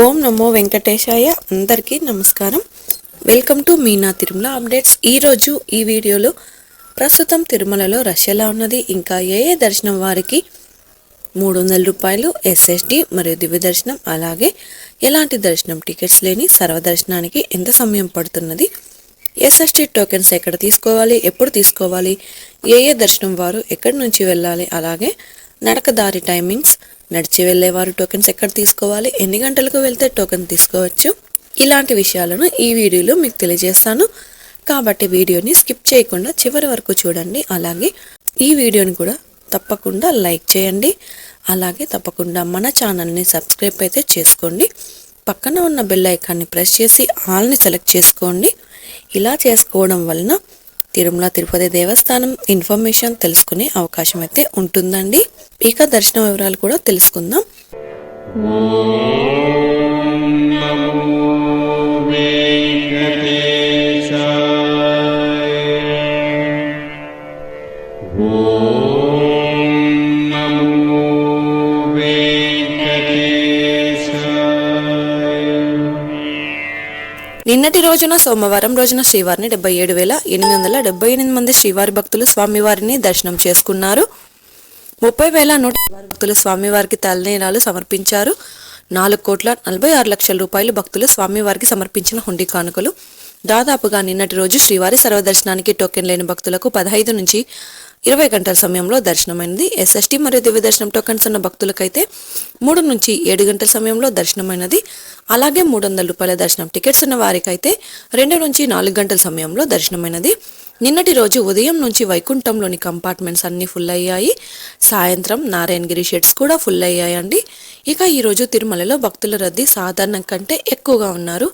ఓం నమో వెంకటేశాయ అందరికీ నమస్కారం. Welcome to Meena Tirumala updates. ఈరోజు ఈ వీడియోలో ప్రస్తుతం తిరుమలలో రష్ ఎలా ఉన్నది. ఇంకా ఏ ఏ దర్శనం వారికి మూడు వందల రూపాయలు ఎస్ఎస్డి మరియు దివ్య దర్శనం అలాగే ఎలాంటి దర్శనం టికెట్స్ లేని సర్వదర్శనానికి ఎంత సమయం పడుతున్నది ఎస్ఎస్టీ టోకెన్స్ ఎక్కడ తీసుకోవాలి ఎప్పుడు తీసుకోవాలి ఏ ఏ దర్శనం వారు ఎక్కడి నుంచి వెళ్ళాలి అలాగే నడకదారి టైమింగ్స్ నడిచి వెళ్ళేవారు టోకెన్స్ ఎక్కడ తీసుకోవాలి? ఎన్ని గంటలకు వెళ్తే టోకెన్ తీసుకోవచ్చు? ఇలాంటి విషయాలను ఈ వీడియోలో మీకు తెలియజేస్తాను. కాబట్టి వీడియోని స్కిప్ చేయకుండా చివరి వరకు చూడండి. అలాగే ఈ వీడియోని కూడా తప్పకుండా లైక్ చేయండి. అలాగే తప్పకుండా మన ఛానల్ని సబ్స్క్రైబ్ అయితే చేసుకోండి. పక్కన ఉన్న బెల్ ఐకాన్ని ప్రెస్ చేసి ఆల్ని సెలెక్ట్ చేసుకోండి. ఇలా చేసుకోవడం వలన తిరుమల తిరుపతి దేవస్థానం ఇన్ఫర్మేషన్ తెలుసుకునే అవకాశం అయితే ఉంటుందండి. ఇక దర్శన వివరాలు కూడా తెలుసుకుందాం. నిన్నటి రోజున సోమవారం రోజున శ్రీవారిని డెబ్బై ఏడు వేల ఎనిమిది వందల డెబ్బై ఎనిమిది మంది శ్రీవారి భక్తులు స్వామివారిని దర్శనం చేసుకున్నారు. ముప్పై వేల నూట భక్తులు స్వామివారికి తలనీలాలు సమర్పించారు. నాలుగు కోట్ల నలభై ఆరు లక్షల రూపాయలు భక్తులు స్వామివారికి సమర్పించిన హుండీ కానుకలు. దాదాపుగా నిన్నటి రోజు శ్రీవారి సర్వదర్శనానికి టోకెన్ లేని భక్తులకు పదహైదు నుంచి ఇరవై గంటల సమయంలో దర్శనమైనది. ఎస్ఎస్టీ మరియు దివ్య దర్శనంతో టోకెన్స్ ఉన్న భక్తులకైతే మూడు నుంచి ఏడు గంటల సమయంలో దర్శనమైనది. అలాగే మూడు వందల రూపాయల దర్శనం టికెట్స్ ఉన్న వారికైతే రెండు నుంచి నాలుగు గంటల సమయంలో దర్శనమైనది. నిన్నటి రోజు ఉదయం నుంచి వైకుంఠంలోని కంపార్ట్మెంట్స్ అన్నీ ఫుల్ అయ్యాయి. సాయంత్రం నారాయణగిరి షెడ్స్ కూడా ఫుల్ అయ్యాయండి. ఇక ఈరోజు తిరుమలలో భక్తుల రద్దీ సాధారణం కంటే ఎక్కువగా ఉన్నారు.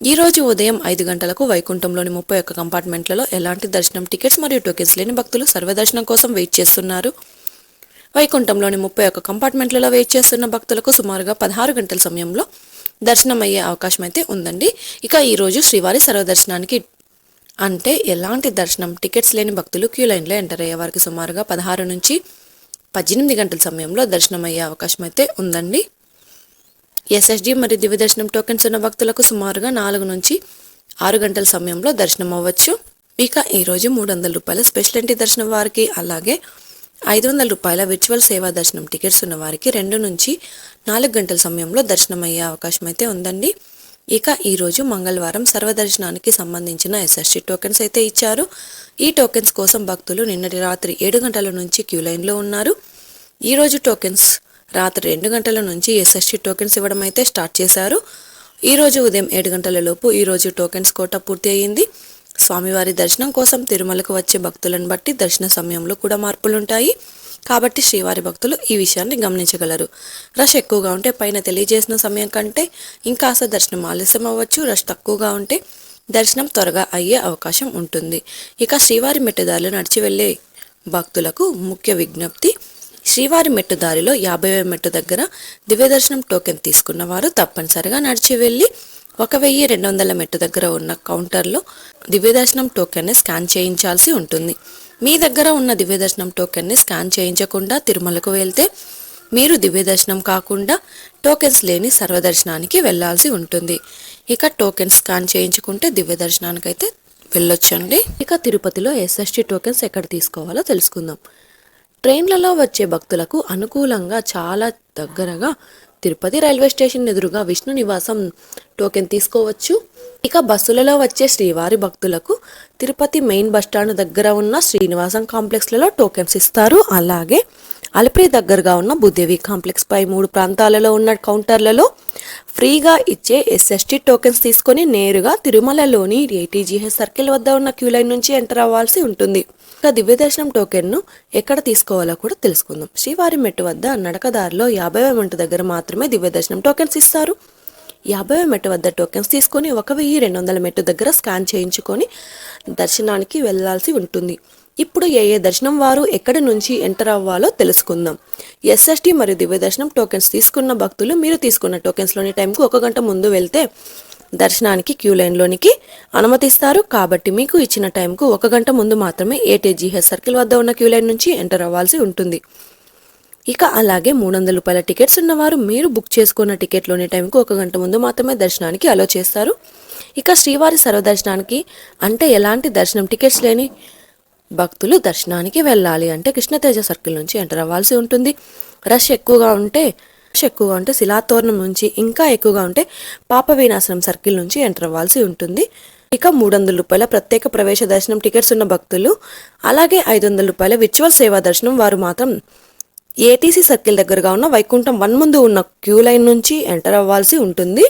ఈ రోజు ఉదయం ఐదు గంటలకు వైకుంఠంలోని ముప్పై ఒక్క కంపార్ట్మెంట్లలో ఎలాంటి దర్శనం టికెట్స్ మరియు టోకెన్స్ లేని భక్తులు సర్వదర్శనం కోసం వెయిట్ చేస్తున్నారు. వైకుంఠంలోని ముప్పై ఒక్క కంపార్ట్మెంట్లలో వెయిట్ చేస్తున్న భక్తులకు సుమారుగా పదహారు గంటల సమయంలో దర్శనం అయ్యే అవకాశం అయితే ఉందండి. ఇక ఈరోజు శ్రీవారి సర్వదర్శనానికి అంటే ఎలాంటి దర్శనం టికెట్స్ లేని భక్తులు క్యూ లైన్లో ఎంటర్ అయ్యే వారికి సుమారుగా పదహారు నుంచి పద్దెనిమిది గంటల సమయంలో దర్శనం అయ్యే అవకాశం అయితే ఉందండి. ఎస్ఎస్డి మరియు దివ్య దర్శనం టోకెన్స్ ఉన్న భక్తులకు సుమారుగా నాలుగు నుంచి ఆరు గంటల సమయంలో దర్శనం అవ్వచ్చు. ఇక ఈరోజు మూడు వందల రూపాయల స్పెషల్ ఎంట్రీ దర్శనం వారికి అలాగే ఐదు వందల రూపాయల విర్చువల్ సేవా దర్శనం టికెట్స్ ఉన్న వారికి రెండు నుంచి నాలుగు గంటల సమయంలో దర్శనం అయ్యే అవకాశం అయితే ఉందండి. ఇక ఈరోజు మంగళవారం సర్వదర్శనానికి సంబంధించిన ఎస్ఎస్టీ టోకెన్స్ అయితే ఇచ్చారు. ఈ టోకెన్స్ కోసం భక్తులు నిన్నటి రాత్రి ఏడు గంటల నుంచి క్యూ లైన్లో ఉన్నారు. ఈరోజు టోకెన్స్ రాత్రి రెండు గంటల నుంచి ఎస్ఎస్టీ టోకెన్స్ ఇవ్వడం అయితే స్టార్ట్ చేశారు. ఈ రోజు ఉదయం ఏడు గంటల లోపు ఈరోజు టోకెన్స్ కోట పూర్తి అయ్యింది. స్వామివారి దర్శనం కోసం తిరుమలకు వచ్చే భక్తులను బట్టి దర్శన సమయంలో కూడా మార్పులుంటాయి. కాబట్టి శ్రీవారి భక్తులు ఈ విషయాన్ని గమనించగలరు. రష్ ఎక్కువగా ఉంటే పైన తెలియజేసిన సమయం కంటే ఇంకాస్త దర్శనం ఆలస్యం అవ్వచ్చు రష్ తక్కువగా ఉంటే దర్శనం త్వరగా అయ్యే అవకాశం ఉంటుంది. ఇక శ్రీవారి మెట్టదారులు నడిచి వెళ్ళే భక్తులకు ముఖ్య విజ్ఞప్తి శ్రీవారి మెట్టు దారిలో యాభై మెట్టు దగ్గర దివ్యదర్శనం టోకెన్ తీసుకున్న వారు తప్పనిసరిగా నడిచి వెళ్ళి ఒక వెయ్యి రెండు వందల మెట్టు దగ్గర ఉన్న కౌంటర్లో దివ్యదర్శనం టోకెన్ని స్కాన్ చేయించాల్సి ఉంటుంది. మీ దగ్గర ఉన్న దివ్యదర్శనం టోకెన్ని స్కాన్ చేయించకుండా తిరుమలకు వెళ్తే మీరు దివ్యదర్శనం కాకుండా టోకెన్స్ లేని సర్వదర్శనానికి వెళ్ళాల్సి ఉంటుంది. ఇక టోకెన్స్ స్కాన్ చేయించుకుంటే దివ్య దర్శనానికి అయితే వెళ్ళొచ్చండి. ఇక తిరుపతిలో ఎస్ఎస్టీ టోకెన్స్ ఎక్కడ తీసుకోవాలో తెలుసుకుందాం. ట్రైన్లలో వచ్చే భక్తులకు అనుకూలంగా చాలా దగ్గరగా తిరుపతి రైల్వే స్టేషన్ ఎదురుగా విష్ణు నివాసం టోకెన్ తీసుకోవచ్చు. ఇక బస్సులలో వచ్చే శ్రీవారి భక్తులకు తిరుపతి మెయిన్ బస్టాండ్ దగ్గర ఉన్న శ్రీనివాసం కాంప్లెక్స్లలో టోకెన్స్ ఇస్తారు. అలాగే అలిపిరి దగ్గరగా ఉన్న భూదేవి కాంప్లెక్స్ పై మూడు ప్రాంతాలలో ఉన్న కౌంటర్లలో ఫ్రీగా ఇచ్చే ఎస్ఎస్టీ టోకెన్స్ తీసుకొని నేరుగా తిరుమలలోని ఏటీజీహెచ్ సర్కిల్ వద్ద ఉన్న క్యూ లైన్ నుంచి ఎంటర్ అవ్వాల్సి ఉంటుంది. ఇక దివ్య దర్శనం టోకెన్ను ఎక్కడ తీసుకోవాలో కూడా తెలుసుకుందాం. శ్రీవారి మెట్టు వద్ద నడకదారిలో యాభై మెట్టు దగ్గర మాత్రమే దివ్య దర్శనం టోకెన్స్ ఇస్తారు. యాభై మెట్టు వద్ద టోకెన్స్ తీసుకొని ఒక వెయ్యి రెండు వందల మెట్టు దగ్గర స్కాన్ చేయించుకొని దర్శనానికి వెళ్ళాల్సి ఉంటుంది. ఇప్పుడు ఏ ఏ దర్శనం వారు ఎక్కడి నుంచి ఎంటర్ అవ్వాలో తెలుసుకుందాం. ఎస్ఎస్టీ మరియు దివ్య దర్శనం టోకెన్స్ తీసుకున్న భక్తులు మీరు తీసుకున్న టోకెన్స్లోని టైంకు ఒక గంట ముందు వెళ్తే దర్శనానికి క్యూ లైన్లోనికి అనుమతిస్తారు. కాబట్టి మీకు ఇచ్చిన టైంకు ఒక గంట ముందు మాత్రమే ఏటీజీహెచ్ సర్కిల్ వద్ద ఉన్న క్యూ లైన్ నుంచి ఎంటర్ అవ్వాల్సి ఉంటుంది. ఇక అలాగే మూడు వందల రూపాయల టికెట్స్ ఉన్నవారు మీరు బుక్ చేసుకున్న టికెట్లోని టైంకు ఒక గంట ముందు మాత్రమే దర్శనానికి అలో చేస్తారు. ఇక శ్రీవారి సర్వదర్శనానికి అంటే ఎలాంటి దర్శనం? టికెట్స్ లేని భక్తులు దర్శనానికి వెళ్ళాలి అంటే కృష్ణతేజ సర్కిల్ నుంచి ఎంటర్ అవ్వాల్సి ఉంటుంది. రష్ ఎక్కువగా ఉంటే రష్ ఎక్కువగా ఉంటే శిలాతోరణం నుంచి ఇంకా ఎక్కువగా ఉంటే పాప వినాశనం సర్కిల్ నుంచి ఎంటర్ అవ్వాల్సి ఉంటుంది. ఇక మూడు వందల రూపాయల ప్రత్యేక ప్రవేశ దర్శనం టికెట్స్ ఉన్న భక్తులు అలాగే ఐదు వందల రూపాయల విచువల్ సేవా దర్శనం వారు మాత్రం ఏటీసీ సర్కిల్ దగ్గరగా ఉన్న వైకుంఠం వన్ ముందు ఉన్న క్యూ లైన్ నుంచి ఎంటర్ అవ్వాల్సి ఉంటుంది.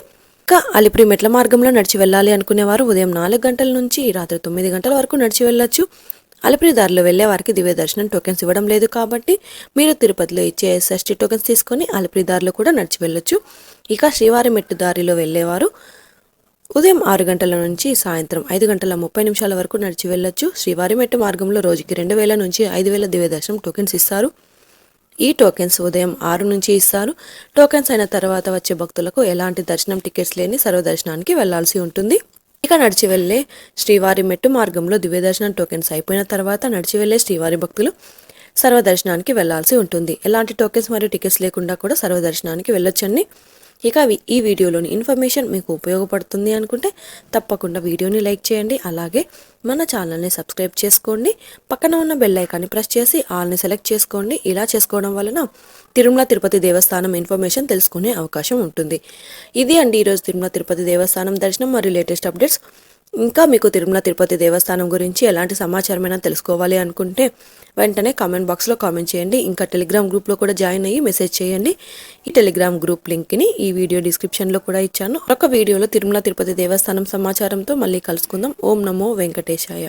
ఇంకా అలిపిరి మెట్ల మార్గంలో నడిచి వెళ్ళాలి అనుకునేవారు ఉదయం నాలుగు గంటల నుంచి రాత్రి తొమ్మిది గంటల వరకు నడిచి వెళ్ళొచ్చు. అలిపిరి దారిలో వారికి దివ్య దర్శనం టోకెన్స్ ఇవ్వడం లేదు కాబట్టి మీరు తిరుపతిలో ఇచ్చే షష్ఠి టోకెన్స్ తీసుకొని అలిపిరి దారిలో కూడా నడిచి వెళ్ళొచ్చు. ఇక శ్రీవారి మెట్టు దారిలో వెళ్ళేవారు ఉదయం ఆరు గంటల నుంచి సాయంత్రం ఐదు గంటల ముప్పై నిమిషాల వరకు నడిచి వెళ్ళొచ్చు. శ్రీవారి మెట్టు మార్గంలో రోజుకి రెండు వేల నుంచి ఐదు వేల దివ్య దర్శనం టోకెన్స్ ఇస్తారు. ఈ టోకెన్స్ ఉదయం ఆరు నుంచి ఇస్తారు. టోకెన్స్ అయిన తర్వాత వచ్చే భక్తులకు ఎలాంటి దర్శనం టికెట్స్ లేని సర్వదర్శనానికి వెళ్ళాల్సి ఉంటుంది. ఇక నడిచి వెళ్ళే శ్రీవారి మెట్టు మార్గంలో దివ్య దర్శనం టోకెన్స్ అయిపోయిన తర్వాత నడిచి వెళ్ళే శ్రీవారి భక్తులు సర్వదర్శనానికి వెళ్ళాల్సి ఉంటుంది. ఎలాంటి టోకెన్స్ మరియు టికెట్స్ లేకుండా కూడా సర్వదర్శనానికి వెళ్ళొచ్చండి. ఇక ఈ వీడియోలోని ఇన్ఫర్మేషన్ మీకు ఉపయోగపడుతుంది అనుకుంటే తప్పకుండా వీడియోని లైక్ చేయండి. అలాగే మన ఛానల్ని సబ్స్క్రైబ్ చేసుకోండి. పక్కన ఉన్న బెల్ ఐకాన్ని ప్రెస్ చేసి ఆల్ని సెలెక్ట్ చేసుకోండి. ఇలా చేసుకోవడం వలన తిరుమల తిరుపతి దేవస్థానం ఇన్ఫర్మేషన్ తెలుసుకునే అవకాశం ఉంటుంది. ఇది అండి ఈరోజు తిరుమల తిరుపతి దేవస్థానం దర్శనం మరియు లేటెస్ట్ అప్డేట్స్. ఇంకా మీకు తిరుమల తిరుపతి దేవస్థానం గురించి ఎలాంటి సమాచారమైనా తెలుసుకోవాలి అనుకుంటే వెంటనే కామెంట్ బాక్స్లో కామెంట్ చేయండి. ఇంకా టెలిగ్రామ్ గ్రూప్లో కూడా జాయిన్ అయ్యి మెసేజ్ చేయండి. ఈ టెలిగ్రామ్ గ్రూప్ లింక్ని ఈ వీడియో డిస్క్రిప్షన్లో కూడా ఇచ్చాను. ఒక వీడియోలో తిరుమల తిరుపతి దేవస్థానం సమాచారంతో మళ్ళీ కలుసుకుందాం. ఓం నమో వెంకటేశాయ.